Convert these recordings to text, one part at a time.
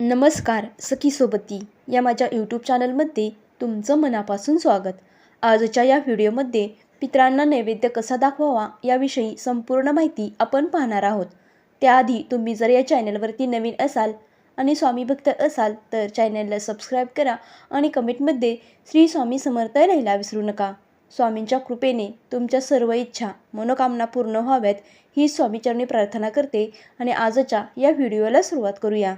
नमस्कार सखी सोबती. या माझ्या यूट्यूब चॅनलमध्ये तुमचं मनापासून स्वागत. आजच्या या व्हिडिओमध्ये पितरांना नैवेद्य कसा दाखवावा याविषयी संपूर्ण माहिती आपण पाहणार आहोत. त्याआधी तुम्ही जर या चॅनलवरती नवीन असाल आणि स्वामी भक्त असाल तर चॅनलला सबस्क्राईब करा आणि कमेंटमध्ये श्री स्वामी समर्थ लिहायला विसरू नका. स्वामींच्या कृपेने तुमच्या सर्व इच्छा मनोकामना पूर्ण व्हाव्यात ही स्वामीचरणी प्रार्थना करते आणि आजच्या या व्हिडिओला सुरुवात करूया.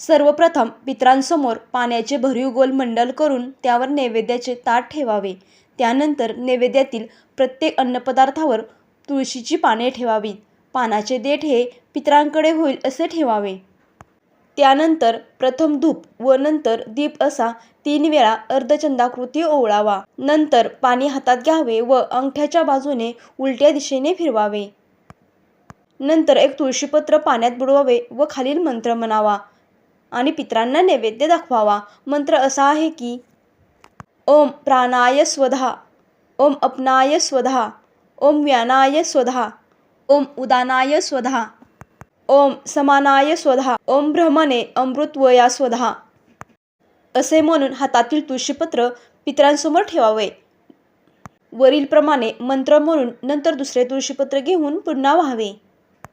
सर्वप्रथम पितरांसमोर पाण्याचे भरीव गोल मंडल करून त्यावर नैवेद्याचे ताट ठेवावे. त्यानंतर नैवेद्यातील प्रत्येक अन्नपदार्थावर तुळशीची पाने ठेवावीत. पानाचे देठ हे पितरांकडे होईल असे ठेवावे. त्यानंतर प्रथम धूप व नंतर दीप असा तीन वेळा अर्धचंदाकृती ओवळावा. नंतर पाणी हातात घ्यावे व अंगठ्याच्या बाजूने उलट्या दिशेने फिरवावे. नंतर एक तुळशीपत्र पाण्यात बुडवावे व खालील मंत्र म्हणावा. आणि पितरांना नैवेद्य दाखवावा. मंत्र असा आहे की ओम प्राणाय स्वधा ओम अपनाय स्वधा ओम व्यानाय स्वधा ओम उदानाय स्वधा ओम समानाय स्वधा ओम ब्रह्मणे अमृतवया स्वधा. असे म्हणून हातातील तुळशीपत्र पितरांसमोर ठेवावे. वरीलप्रमाणे मंत्र म्हणून नंतर दुसरे तुळशीपत्र घेऊन पुन्हा व्हावे.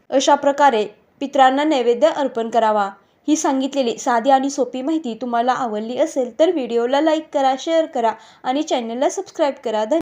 अशा प्रकारे पितरांना नैवेद्य अर्पण करावा. ही सांगितलेली साधी आणि सोपी माहिती तुम्हाला आवडली असेल तर व्हिडिओला लाईक करा शेअर करा आणि चॅनलला सबस्क्राईब करा. धन्यवाद.